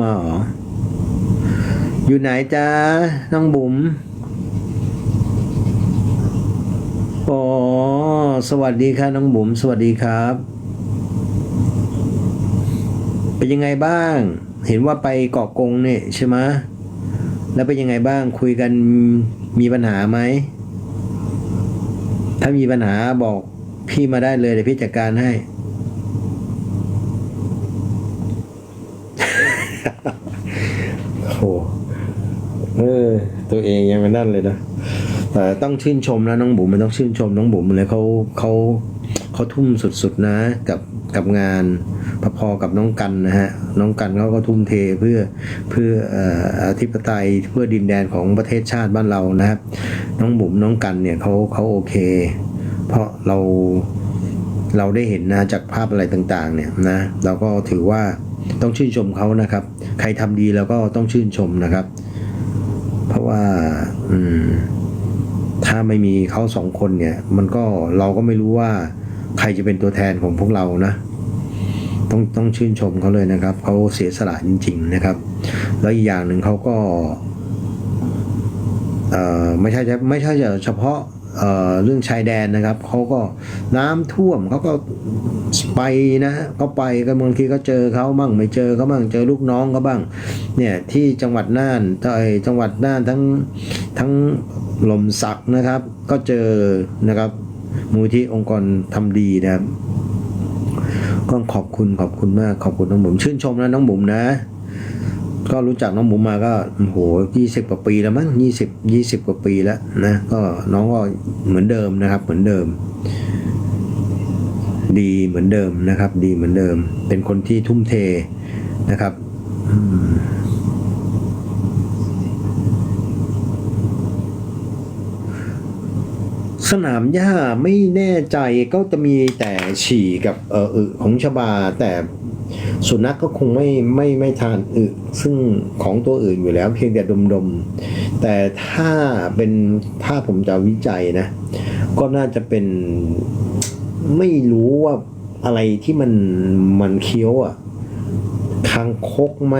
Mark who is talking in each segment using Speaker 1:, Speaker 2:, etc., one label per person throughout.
Speaker 1: มาเหรอ อยู่ไหนจ้าน้องบุ๋มอ๋อสวัสดีค่ะน้องบุ๋มสวัสดีครับ เป็นยังไงบ้าง เห็นว่าไปเกาะกงเนี่ยใช่ไหมแล้วเป็นยังไงบ้างคุยกันมีปัญหาไหม ถ้ามีปัญหาบอกพี่มาได้เลยเดี๋ยวพี่จัดการให้ โอ้โหเออ ตัวเองยังไม่นั่นเลยนะแต่ต้องชื่นชมนะน้องบุ๋มมันต้องชื่นชมน้องบุ๋มเลยเขาเขาเขาทุ่มสุดๆนะ กับกับงานพอๆกับน้องกันนะฮะน้องกันเขาก็ทุ่มเทเพื่อเพื่อเอ่ออธิปไตยเพื่อดินแดนของประเทศชาติบ้านเรานะครับ น้องบุ๋มน้องกันเนี่ยเขาเขาโอเค เพราะเราเราได้เห็นนะจากภาพอะไรต่างๆ เนี่ยนะเราก็ถือว่าต้องชื่นชมเขานะครับ ใครทำดีเราก็ต้องชื่นชมนะครับ เพราะว่า อืม ถ้าไม่มีเขาสองคนเนี่ย มันก็เราก็ไม่รู้ว่า ใครจะเป็นตัวแทนของพวกเรานะ ต้องต้องชื่นชมเขาเลยนะครับเขาเสียสละจริง ๆ นะครับ แล้วอีกอย่างหนึ่งเขาก็เอ่อไม่ใช่ไม่ใช่เฉพาะเเรื่องชายแดนนะครับเขาก็น้ำท่วมเขาก็ ไปนะก็ไปกันบางทีก็เจอเขาบ้างไม่เจอเขาบ้างเจอลูกน้องเขาบ้างเนี่ยที่จังหวัดน่านไอ้จังหวัดน่านทั้งทั้งลมสักนะครับ ก็เจอนะครับมูลที่องค์กรทำดีนะครับก็ขอบคุณขอบคุณมากขอบคุณน้องบุ๋มชื่นชมนะน้องบุ๋มนะ ก็รู้จักน้องบุ๋มมาก็โอ้โหยี่สิบกว่าปีแล้วมั้งยี่สิบยี่สิบกว่าปีแล้วนะก็น้องก็เหมือนเดิมนะครับ เหมือนเดิม ดีเหมือนเดิมนะครับ ดีเหมือนเดิม เป็นคนที่ทุ่มเทนะครับสนามหญ้าไม่แน่ใจก็จะมีแต่ฉี่กับเอออึของชบา แต่สุนัขกก็คงไม่ไม่ไม่ทานอึซึ่งของตัวอื่นอยู่แล้วเพียงแต่ดมๆ แต่ถ้าเป็นถ้าผมจะวิจัยนะ ก็น่าจะเป็น ไม่รู้ว่าอะไรที่มันมันเคี้ยวอะคางคกไหม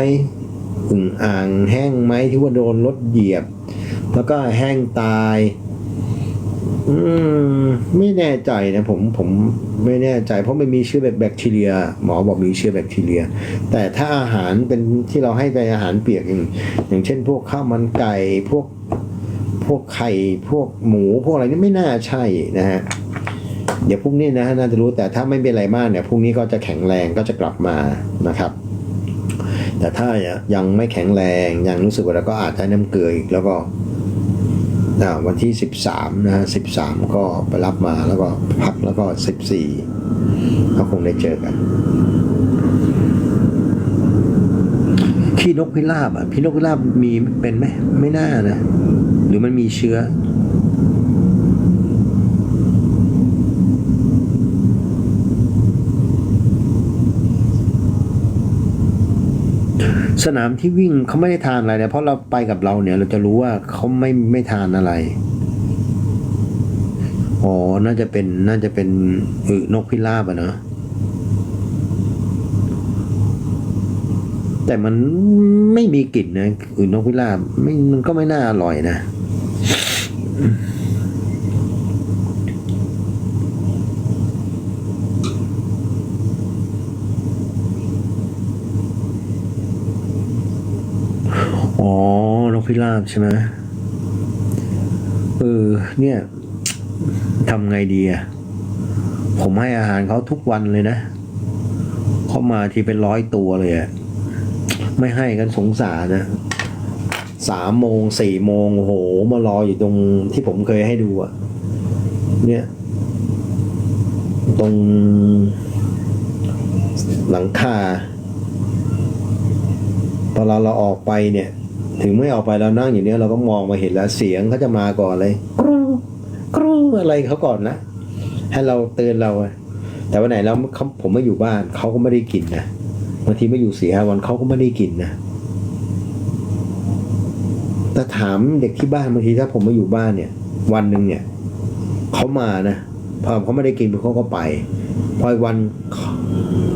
Speaker 1: อึ่งอ่างแห้งไหมที่ว่าโดนรถเหยียบ แล้วก็แห้งตาย อืม ไม่แน่ใจนะผมผมไม่แน่ใจ เพราะมันมีเชื้อแบบแบคทีเรีย หมอบอกมีเชื้อแบคทีเรีย แต่ถ้าอาหารเป็นที่เราให้ไปอาหารเปียกอย่างอย่างเช่น พวกข้าวมันไก่พวกพวกไข่พวกหมูพวกอะไรนี่ไม่น่าใช่นะฮะ เดี๋ยวพรุ่งนี้นะน่าจะรู้แต่ถ้าไม่เป็นอะไรมากเนี่ยพรุ่งนี้ก็จะแข็งแรงก็จะกลับมานะครับ แต่ถ้ายังไม่แข็งแรงยังรู้สึกว่าเราก็อาจจะน้ำเกลืออีกแล้วก็วันที่ 13 นะฮะ13 ก็ไปรับมาแล้วก็พักแล้วก็ 14 ก็คงได้เจอกันขี้นกพิราบอะพี่นกพิราบมีเป็นไหมไม่น่านะ หรือมันมีเชื้อ สนามที่วิ่งเขาไม่ได้ทานอะไรเนะเพราะเราไปกับเราเนี่ย เราจะรู้ว่าเขาไม่ไม่ทานอะไรอ๋อน่าจะเป็นน่าจะเป็นอึนกพิราบอะเนาะแต่มันไม่มีกลิ่นนะอึนกพิราบไม่มันก็ไม่น่าอร่อยนะ อ๋ อนกพิราบใช่ไหมเออ เนี่ยทำไงดีอะ ผมให้อาหารเขาทุกวันเลยนะเขามาทีเป็นร้อยตัวเลยอะ ไม่ให้กันสงสารนะสามโมงสี่โมงโอ้โห มารออยู่ตรงที่ผมเคยให้ดูอะ เนี่ย ตรงหลังคาพอเราเราออกไปเนี่ย ถึงไม่ออกไปเรานั่งอยู่เนี้ยเราก็มองมาเห็นแล้วเสียงเขาจะมาก่อนเลยกรูกรูอะไรเขาก่อนนะให้เราเตือนเราอะแต่วันไหนเราผมไม่อยู่บ้านเขาก็ไม่ได้กินนะบางทีไม่อยู่สี่ห้าวันเขาก็ไม่ได้กินนะแต่ถามเด็กที่บ้านบางทีถ้าผมไม่อยู่บ้านเนี่ย วันหนึ่งเนี่ยเขามานะพอเขาไม่ได้กินเขาก็ไป พอวันเขา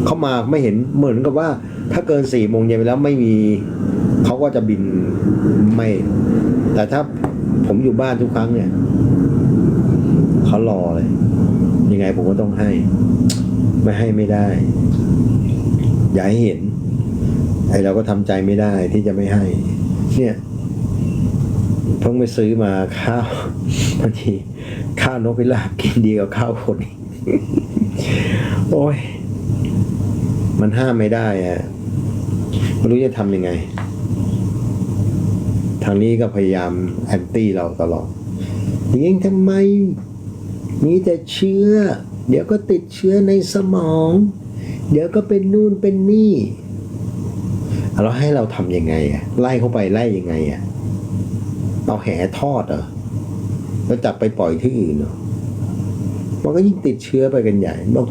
Speaker 1: เขามาไม่เห็นเหมือนกับว่า ถ้าเกินสี่โมงเย็นไปแล้วไม่มี เขาก็จะบินไม่ แต่ถ้าผมอยู่บ้านทุกครั้งเนี่ยเขารอเลย ยังไงผมก็ต้องให้ ไม่ให้ไม่ได้ อย่าให้เห็น ไอเราก็ทำใจไม่ได้ที่จะไม่ให้ เนี่ยเพิ่งไปซื้อมาข้าวบางทีข้าวนกพิราบกินดีกว่าข้าวคน โอ้ย มันห้ามไม่ได้อะไม่รู้จะทำยังไงางนี้ก็พยายามแอนตี้เราตลอดยิงทำไมมีแต่เชื้อ เดี๋ยวก็ติดเชื้อในสมอง เดี๋ยวก็เป็นนู่นเป็นนี่แล้วให้เราทำยังไงอะไล่เข้าไปไล่ยังไงอะเอาแหทอดเหรอแล้วจับไปปล่อยที่อื่นเหรอมันก็ยิ่งติดเชื้อไปกันใหญ่บอก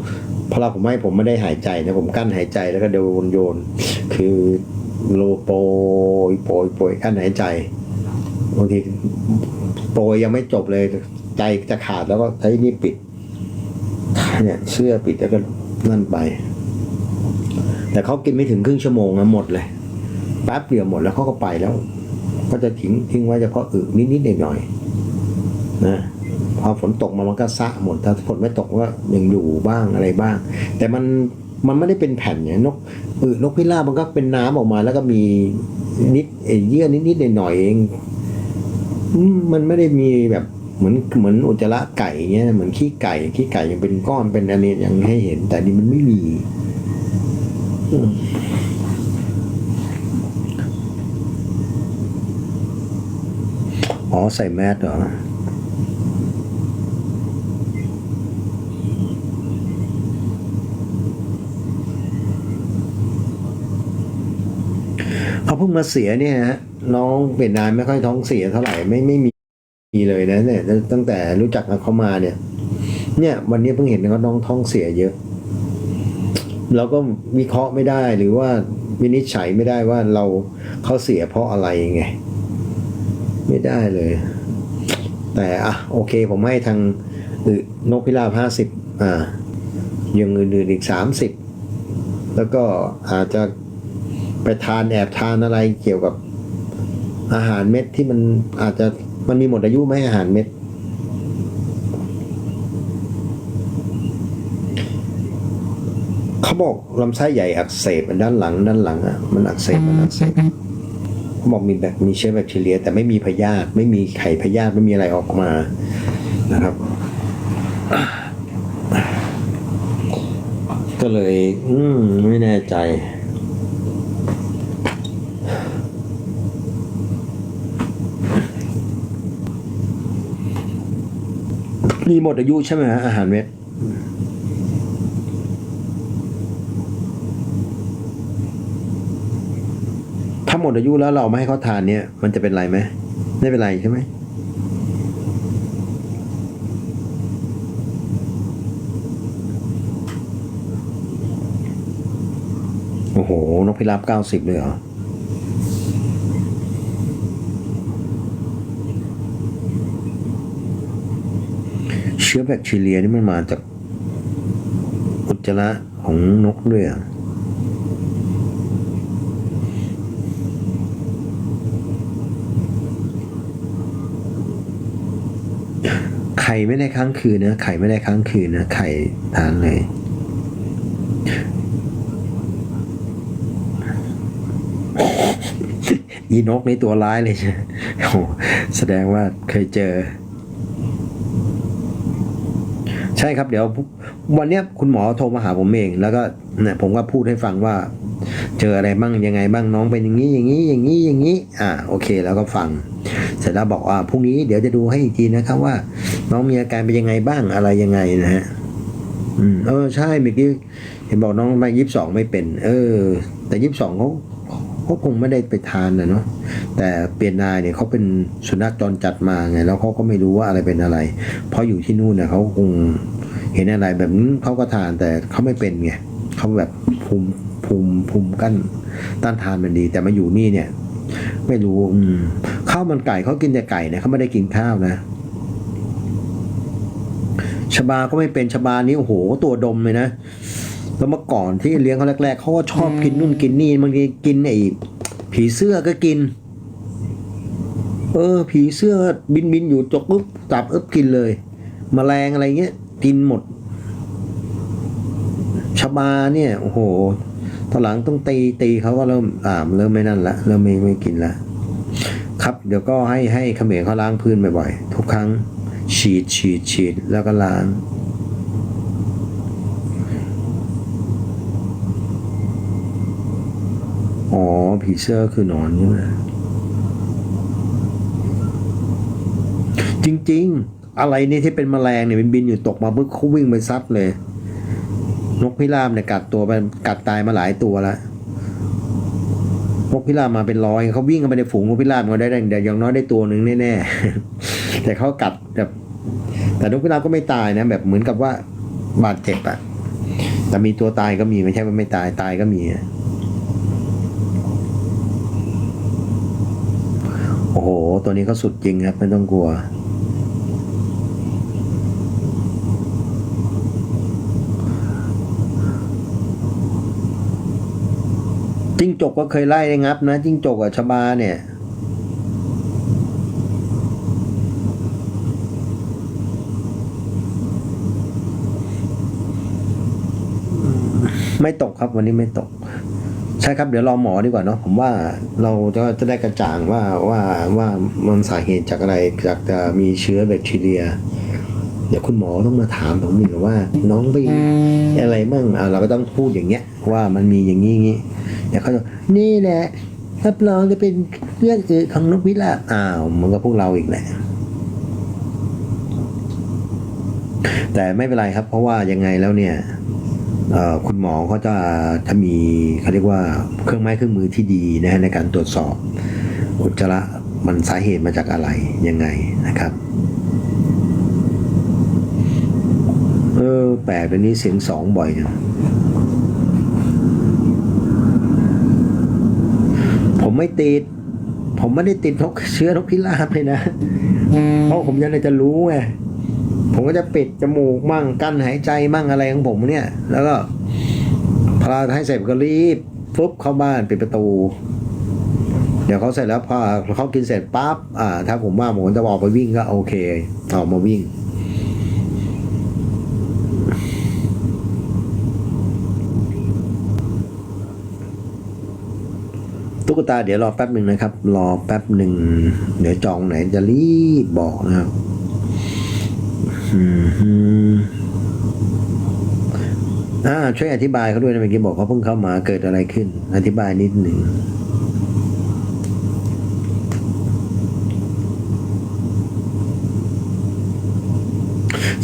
Speaker 1: พอเราผมไม่ผมไม่ได้หายใจนะผมกั้นหายใจแล้วก็เดินโยนคือ โลโปยโปยโปยกั้นหายใจบางทีโปรยยังไม่จบเลยใจจะขาดแล้วก็ใช้นี่ปิดเนี่ยเสื้อปิดแล้วก็นั่นไป แต่เขากินไม่ถึงครึ่งชั่วโมงนะหมดเลยแป๊บเดียวหมดแล้วเขาก็ไปแล้ว ก็จะทิ้งทิ้งไว้เฉพาะอึนิดๆหน่อยๆนะพอฝนตกมามันก็ซะหมดถ้าฝนไม่ตกก็ยังอยู่บ้างอะไรบ้าง แต่มัน มันไม่ได้เป็นแผ่นเนี่ยนกอึนกพิราบมันก็เป็นน้ำออกมา แล้วก็มีนิดเอเยื่อนิดๆหน่อยๆเองมันไม่ได้มีแบบเหมือนเหมือนอุจจาระไก่เงี้ยเหมือนขี้ไก่ขี้ไก่ยังเป็นก้อนเป็นอันนี้ยังให้เห็น แต่นี่มันไม่มีอ๋อใส่แมสเหรอ เขาเพิ่งมาเสียเนี่ยฮะน้องเป็นนายไม่ค่อยท้องเสียเท่าไหร่ไม่ไม่มีมีเลยนะเนี่ยตั้งแต่รู้จักเขามาเนี่ย เนี่ย วันนี้เพิ่งเห็นเขาน้องท้องเสียเยอะเราก็วิเคราะห์ไม่ได้หรือว่าวินิจฉัยไม่ได้ว่าเราเขาเสียเพราะอะไรไง ไม่ได้เลย แต่อะโอเคผมให้ทางนกพิราบห้าสิบอ่ายังอื่นๆอีกสามสิบแล้วก็อาจจะ ไปทานแอบทานอะไรเกี่ยวกับอาหารเม็ดที่มันอาจจะมันมีหมดอายุไหมอาหารเม็ด เขาบอกลำไส้ใหญ่อักเสบด้านหลัง ด้านหลังอะมันอักเสบมันอักเสบเขาบอกมีแบบมีเชื้อแบคทีเรีย แต่ไม่มีพยาธิไม่มีไข่พยาธิไม่มีอะไรออกมานะครับ ก็เลย อืมไม่แน่ใจ มีหมดอายุใช่ไหมฮะอาหารเม็ดถ้าหมดอายุแล้วเราไม่ให้เขาทานเนี่ย มันจะเป็นไรไหมไม่เป็นไรใช่ไหมโอ้โหนกพิราบเก้าสิบเลยเหรอ ชื้อแบคทีเรียนี่มันมาจากอุจจาระของนกด้วยอะไข่ไม่ได้ค้างคืนนะไข่ไม่ได้ค้างคืนนะไข่ทานเลยอีนกนี่ตัวร้ายเลยใช่โอ้แสดงว่าเคยเจอ ใช่ครับเดี๋ยววันนี้คุณหมอโทรมาหาผมเอง แล้วก็เนี่ยผมก็พูดให้ฟังว่า เจออะไรบ้างยังไงบ้างน้องเป็นอย่างนี้อย่างนี้อย่างนี้อย่างนี้ อ่าโอเค แล้วก็ฟัง เสร็จแล้วบอกว่าพรุ่งนี้เดี๋ยวจะดูให้อีกทีนะครับว่า น้องมีอาการเป็นยังไงบ้างอะไรยังไงนะฮะอืมเออใช่เมื่อกี้เห็นบอกน้องมายี่สิบสองไม่เป็น เออ แต่ยี่สิบสองเขา เขาคงไม่ได้ไปทานนะเนาะแต่เปลียนนายเนี่ยเขาเป็นสุนัขจรจัดมาไงแล้วเขาก็ไม่รู้ว่าอะไรเป็นอะไร เพราะอยู่ที่นู่นเนี่ยเขาคงเห็นอะไรแบบนี้เขาก็ทานแต่เขาไม่เป็นไงเขาแบบภูมิภูมิภูมิกั้นต้านทานมันดี แต่มาอยู่นี่เนี่ย ไม่รู้อืข้าวมันไก่เขากินแต่ไก่นะเขาไม่ได้กินข้าวนะชบาก็ไม่เป็นชบานี้โอ้โหตัวดมเลยนะ แล้วเมื่อก่อนที่เลี้ยงเขาแรกๆเขาก็ชอบกินนู่นกินนี่บางทีกินไอ้ผีเสื้อก็กิน เออ ผีเสื้อบินบินอยู่จกปุ๊บจับเอ๊บกินเลยมแมลงอะไรเงี้ยกินหมดชบาเนี่ยโอ้โหตอนหลังต้องตีตีเขาก็เริ่มอ่าเริ่มไม่นั่นละเริ่มไม่ไม่กินละครับ เดี๋ยวก็ให้ให้เขมรเขาล้างพื้นบ่อยๆทุกครั้งฉีดฉีดฉีดแล้วก็ล้าง อ๋อ ผีเสื้อคือหนอนใช่ไหมจริง ๆ อะไรนี่ที่เป็นแมลงเนี่ยบินอยู่ตกมาปุ๊บเขาวิ่งไปซัดเลย นกพิราบเนี่ยกัดตัวไปกัดตายมาหลายตัวแล้วนกพิราบมาเป็นร้อยเขาวิ่งเข้าไปในฝูงนกพิราบมาได้แต่อย่างน้อยได้ตัวหนึ่งแน่ๆแต่เขากัดแบบแต่นกพิราบก็ไม่ตายนะ แบบเหมือนกับว่าบาดเจ็บอะแต่มีตัวตายก็มีไม่ใช่ว่าไม่ตายตายก็มีอะโอ้โห ตัวนี้เขาสุดจริงครับ ไม่ต้องกลัว จิ้งจกก็เคยไล่ได้งับนะ จิ้งจกกับชบาเนี่ยไม่ตกครับวันนี้ไม่ตก ใช่ครับเดี๋ยวรอหมอดีกว่าเนาะผมว่าเราจะจะได้กระจ่างว่าว่าว่ามันสาเหตุจากอะไรจากจะมีเชื้อแบคทีเรีย เดี๋ยวคุณหมอต้องมาถามผมอีกว่า น้องไปอะไรมั่งอ่าเราก็ต้องพูดอย่างเงี้ย ว่ามันมีอย่างนี้งี้เดี๋ยวเขาจะนี่แหละรับรองจะเป็นเรื่องอื่นของนกพิราบอ้าวมันก็พวกเราอีกแหละแต่ไม่เป็นไรครับ เพราะว่ายังไงแล้วเนี่ย คุณหมอเขาจะถ้ามีเขาเรียกว่าเครื่องไม้เครื่องมือที่ดีนะฮะในการตรวจสอบอุจจาระมันสาเหตุมาจากอะไรยังไงนะครับเออแปลกเดี๋ยวนี้เสียงสองบ่อยจังผมไม่ติด ผมไม่ได้ติดนกเชื้อนกพิราบเลยนะ เพราะผมยังจะรู้ไง ผมก็จะปิดจมูกมั่งกั้นหายใจมั่งอะไรของผมเนี่ย แล้วก็พอให้เสร็จก็รีบฟุบเข้าบ้านปิดประตู เดี๋ยวเขาเสร็จแล้วพอเขากินเสร็จปั๊บอ่า ถ้าผมว่าผมจะออกไปวิ่งก็โอเคออกมาวิ่ง ตุ๊กตาเดี๋ยวรอแป๊บหนึ่งนะครับ รอแป๊บหนึ่ง เดี๋ยวจองไหนจะรีบบอกนะครับ อืมอ่าช่วยอธิบายเขาด้วยนะเมื่อกี้บอกเขาเพิ่งเข้ามาเกิดอะไรขึ้น อธิบายนิดหนึ่ง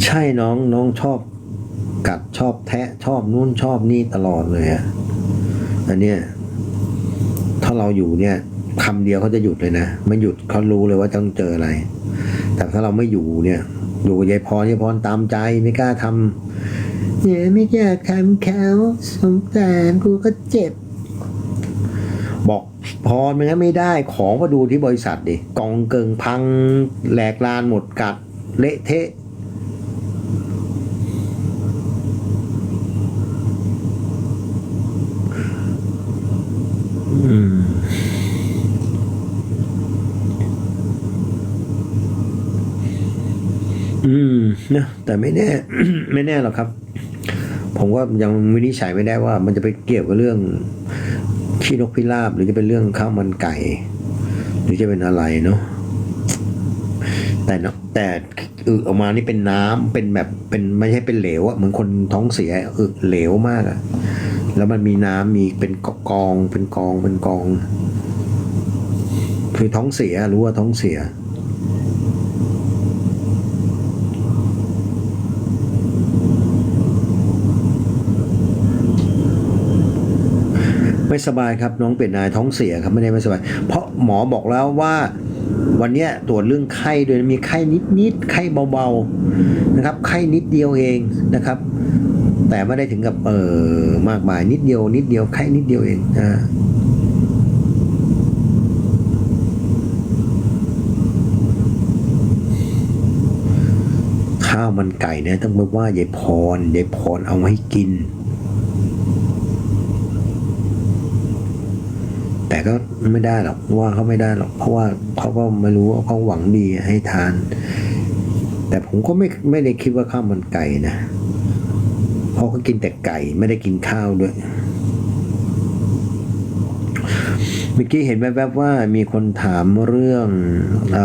Speaker 1: ใช่น้องน้องชอบกัดชอบแทะชอบนู่นชอบนี่ตลอดเลยอะอันเนี้ยถ้าเราอยู่เนี่ยคำเดียวเขาจะหยุดเลยนะไม่หยุดเขารู้เลยว่าต้องเจออะไร แต่ถ้าเราไม่อยู่เนี่ย อยู่ยายพรยายพรตามใจไม่กล้าทำเนี่ยไม่อยากทำเขาสงสารกูก็เจ็บ บอกพรมันงั้นไม่ได้ของก็ดูที่บริษัทดิกองเกิงพังแหลกลานหมดกัดเละเทะ อืมนะแต่ไม่แน่ ไม่แน่หรอกครับ ผมว่ายังวินิจฉัยไม่ได้ว่า มันจะไปเกี่ยวกับเรื่องขี้นกพิราบหรือจะเป็นเรื่องข้าวมันไก่ หรือจะเป็นอะไรเนาะแต่เนาะแต่อึออกมานี่เป็นน้ำเป็นแบบเป็นไม่ใช่เป็นเหลวอะเหมือนคนท้องเสียอึเหลวมากอะแล้วมันมีน้ำมีเป็นกองเป็นกองเป็นกอง คือท้องเสียรู้ว่าท้องเสีย ไม่สบายครับน้องเป็นนายท้องเสียครับไม่ได้ไม่สบาย เพราะหมอบอกแล้วว่าวันนี้ตรวจเรื่องไข้ด้วยมีไข้นิดๆไข้เบาๆนะครับไข้นิดเดียวเองนะครับ แต่ไม่ได้ถึงกับเออมากมายนิดเดียว นิดเดียวไข้นิดเดียวเองนะข้าวมันไก่เนี่ยต้องบอกว่ายายพรยายพรเอามาให้กิน แต่ก็ไม่ได้หรอกว่าเขาไม่ได้หรอก เพราะว่าเขาก็ไม่รู้ว่าเขาหวังดีให้ทาน แต่ผมก็ไม่ไม่ได้คิดว่าข้าวมันไก่นะเพราะเขากินแต่ไก่ไม่ได้กินข้าวด้วยเมื่อกี้เห็นแวบๆว่ามีคนถามเรื่องเอ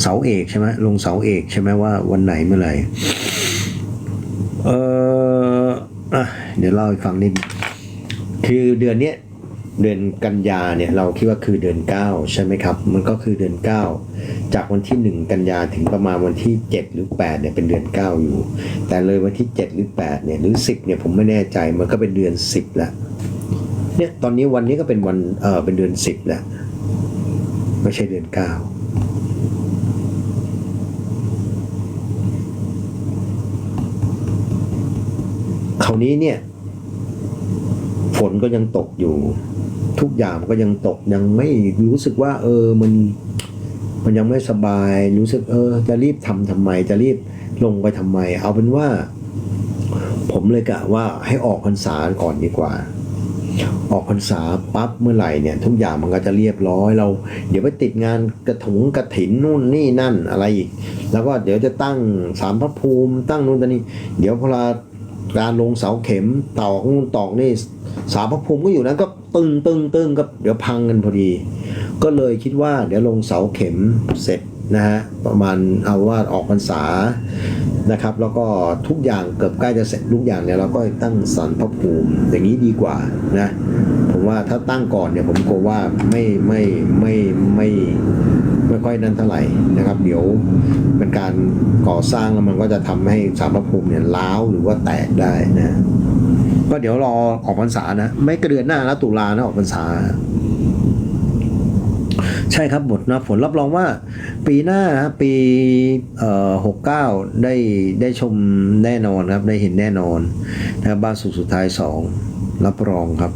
Speaker 1: เสาเอกใช่ไหมลงเสาเอกใช่ไหมว่าวันไหนเมื่อไหร่เออเดี๋ยวเล่าให้ฟังนิดคือเดือนเนี้ย เดือนกันยาเนี่ยเราคิดว่าคือเดือน 9 ใช่ไหมครับ มันก็คือเดือน 9 จากวันที่ 1 กันยาถึงประมาณวันที่ 7 หรือ 8เนี่ยเป็นเดือน 9 อยู่ แต่เลยวันที่ 7 หรือ 8 เนี่ยหรือ 10 เนี่ยผมไม่แน่ใจมันก็เป็นเดือน 10ล้วเนี่ยตอนนี้วันนี้ก็เป็นวันเออเป็นเดือน 10แล้วไม่ใช่เดือน 9คราวนี้เนี่ย ฝนก็ยังตกอยู่ ทุกอย่างก็ยังตกยังไม่รู้สึกว่า เออมันมันยังไม่สบาย รู้สึกเออ จะรีบทำทำไม จะรีบลงไปทำไม เอาเป็นว่า ผมเลยกะว่าให้ออกพรรษาก่อนดีกว่า ออกพรรษาปั๊บเมื่อไหร่เนี่ย ทุกอย่างมันก็จะเรียบร้อยเรา เดี๋ยวไปติดงานกระถุงกระถินนู่นนี่นั่นอะไรอีก แล้วก็เดี๋ยวจะตั้งสารพระภูมิ ตั้งนู่นตั้งนี่เดี๋ยวพอเราการลงเสาเข็มตอกนู่นตอกนี่ สารพระภูมิก็อยู่นั้นก็ตึงตึงตึงก็เดี๋ยวพังกันพอดี ก็เลยคิดว่าเดี๋ยวลงเสาเข็มเสร็จนะฮะประมาณเอาว่าออกพรรษานะครับ แล้วก็ทุกอย่างเกือบใกล้จะเสร็จทุกอย่างเนี่ยเราก็ตั้งสารพระภูมิอย่างนี้ดีกว่านะผมว่าถ้าตั้งก่อนเนี่ยผมกลัวว่าไม่ไม่ไม่ไม่ไม่ค่อยนั่นเท่าไหร่นะครับ เดี๋ยวเป็นการก่อสร้างแล้วมันก็จะทำให้สารพระภูมิเนี่ยล้าวหรือว่าแตกได้นะ ก็เดี๋ยวรอออกพรรษานะ ไม่กระเดือนหน้าแล้วตุลานะออกพรรษา ใช่ครับหมดนะผลรับรองว่า ปีหน้าปีหกเก้าได้ได้ชมแน่นอนครับ ได้เห็นแน่นอนนะครับบ้านสุดสุดท้ายสองรับรองครับ